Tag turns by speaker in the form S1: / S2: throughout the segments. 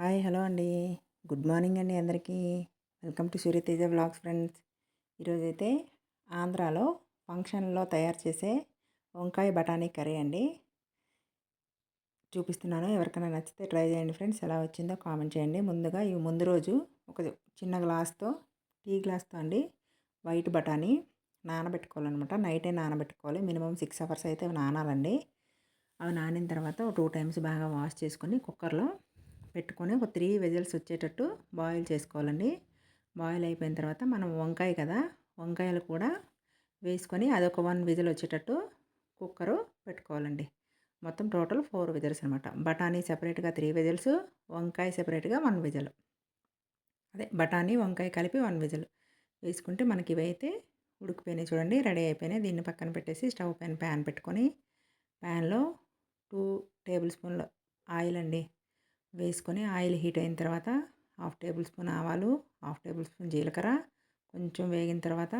S1: Hi hello అండి. Good morning అండి అందరికీ. Welcome to Suryateja vlogs friends. ఈరోజైతే ఆంధ్రాలో ఫంక్షన్లో తయారు చేసే వంకాయ బఠానీ కర్రీ అండి. చూపిస్తున్నాను ఎవరికైనా నచ్చితే ట్రై చేయండి ఫ్రెండ్స్. ఎలా వచ్చిందో కామెంట్ చేయండి. ముందుగా ఈ ముందు రోజు ఒక చిన్న గ్లాస్తో టీ గ్లాస్తో అండి వైట్ బఠానీ నానబెట్టుకోవాలన్నమాట. నైటే నానబెట్టుకోవాలి. మినిమం సిక్స్ అవర్స్ అయితే నానాలండి. అవి నానిన తర్వాత టూ టైమ్స్ బాగా వాష్ చేసుకొని కుక్కర్లో పెట్టుకొని ఒక త్రీ వెజల్స్ వచ్చేటట్టు బాయిల్ చేసుకోవాలండి. బాయిల్ అయిపోయిన తర్వాత మనం వంకాయ కదా వంకాయలు కూడా వేసుకొని అదొక వన్ విజిల్ వచ్చేటట్టు కుక్కరు పెట్టుకోవాలండి. మొత్తం టోటల్ ఫోర్ విజిల్స్ అనమాట. బఠానీ సెపరేట్గా త్రీ విజిల్స్ వంకాయ సెపరేట్గా వన్ విజిల్. అదే బఠానీ వంకాయ కలిపి వన్ విజిల్ వేసుకుంటే మనకి ఇవైతే ఉడికిపోయినాయి చూడండి రెడీ అయిపోయినాయి. దీన్ని పక్కన పెట్టేసి స్టవ్ పైన ప్యాన్ పెట్టుకొని ప్యాన్లో టూ టేబుల్ స్పూన్ల ఆయిల్ అండి వేసుకొని ఆయిల్ హీట్ అయిన తర్వాత హాఫ్ టేబుల్ స్పూన్ ఆవాలు హాఫ్ టేబుల్ స్పూన్ జీలకర్ర కొంచెం వేగిన తర్వాత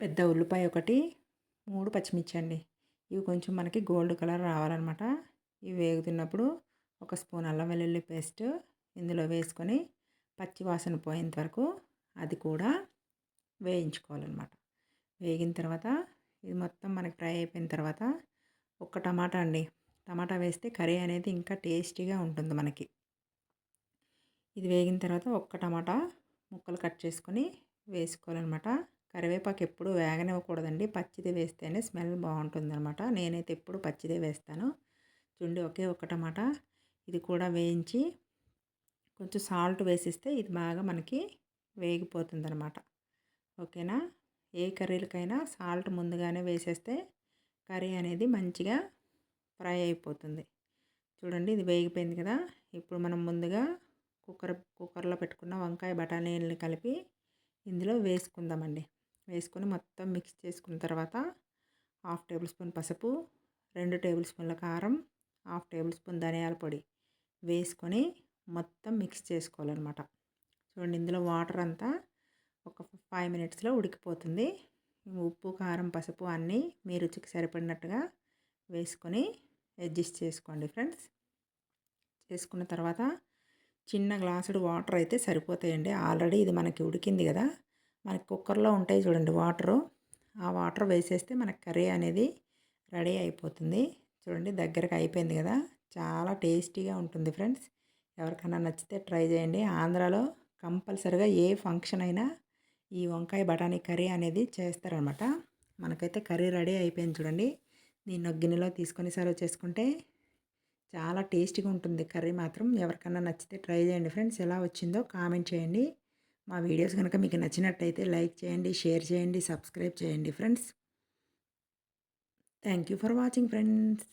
S1: పెద్ద ఉల్లిపాయ ఒకటి మూడు పచ్చిమిర్చి అండి. ఇవి కొంచెం మనకి గోల్డ్ కలర్ రావాలన్నమాట. ఇవి వేగుతున్నప్పుడు ఒక స్పూన్ అల్లం వెల్లుల్లి పేస్ట్ ఇందులో వేసుకొని పచ్చి వాసన పోయేంత వరకు అది కూడా వేయించుకోవాలన్నమాట. వేగిన తర్వాత ఇది మొత్తం మనకి ఫ్రై అయిపోయిన తర్వాత ఒక టమాటా అండి. టమాటా వేస్తే కర్రీ అనేది ఇంకా టేస్టీగా ఉంటుంది మనకి. ఇది వేగిన తర్వాత ఒక్క టమాటా ముక్కలు కట్ చేసుకొని వేసుకోవాలన్నమాట. కరివేపాకు ఎప్పుడు వేగనివ్వకూడదండి. పచ్చిది వేస్తేనే స్మెల్ బాగుంటుందన్నమాట. నేనైతే ఎప్పుడు పచ్చిదే వేస్తాను. చూడండి ఒకే ఒక్క టమాటా. ఇది కూడా వేయించి కొంచెం సాల్ట్ వేసిస్తే ఇది బాగా మనకి వేగిపోతుందన్నమాట. ఓకేనా? ఏ కర్రీలకైనా సాల్ట్ ముందుగానే వేసేస్తే కర్రీ అనేది మంచిగా ఫ్రై అయిపోతుంది. చూడండి ఇది వేగిపోయింది కదా. ఇప్పుడు మనం ముందుగా కుక్కర్ కుక్కర్లో పెట్టుకున్న వంకాయ బఠానీలని కలిపి ఇందులో వేసుకుందామండి. వేసుకొని మొత్తం మిక్స్ చేసుకున్న తర్వాత హాఫ్ టేబుల్ స్పూన్ పసుపు రెండు టేబుల్ స్పూన్ల కారం హాఫ్ టేబుల్ స్పూన్ ధనియాల పొడి వేసుకొని మొత్తం మిక్స్ చేసుకోవాలన్నమాట. చూడండి ఇందులో వాటర్ అంతా ఒక ఫైవ్ మినిట్స్లో ఉడికిపోతుంది. ఉప్పు కారం పసుపు అన్నీ మీ రుచికి సరిపడినట్టుగా వేసుకొని అడ్జస్ట్ చేసుకోండి ఫ్రెండ్స్. చేసుకున్న తర్వాత చిన్న గ్లాసుడు వాటర్ అయితే సరిపోతాయండి. ఆల్రెడీ ఇది మనకి ఉడికింది కదా. మనకి కుక్కర్లో ఉంటాయి చూడండి వాటరు. ఆ వాటర్ వేసేస్తే మనకి కర్రీ అనేది రెడీ అయిపోతుంది. చూడండి దగ్గరకు అయిపోయింది కదా. చాలా టేస్టీగా ఉంటుంది ఫ్రెండ్స్. ఎవరికైనా నచ్చితే ట్రై చేయండి. ఆంధ్రాలో కంపల్సరిగా ఏ ఫంక్షన్ అయినా ఈ వంకాయ బఠానీ కర్రీ అనేది చేస్తారనమాట. మనకైతే కర్రీ రెడీ అయిపోయింది చూడండి. దీన్ని ఒక గిన్నెలో తీసుకొని సర్వ్ చేసుకుంటే చాలా టేస్టీగా ఉంటుంది. కర్రీ మాత్రం ఎవరికన్నా నచ్చితే ట్రై చేయండి ఫ్రెండ్స్. ఎలా వచ్చిందో కామెంట్ చేయండి. మా వీడియోస్ కనుక మీకు నచ్చినట్టయితే లైక్ చేయండి షేర్ చేయండి సబ్స్క్రైబ్ చేయండి friends. Thank you for watching friends.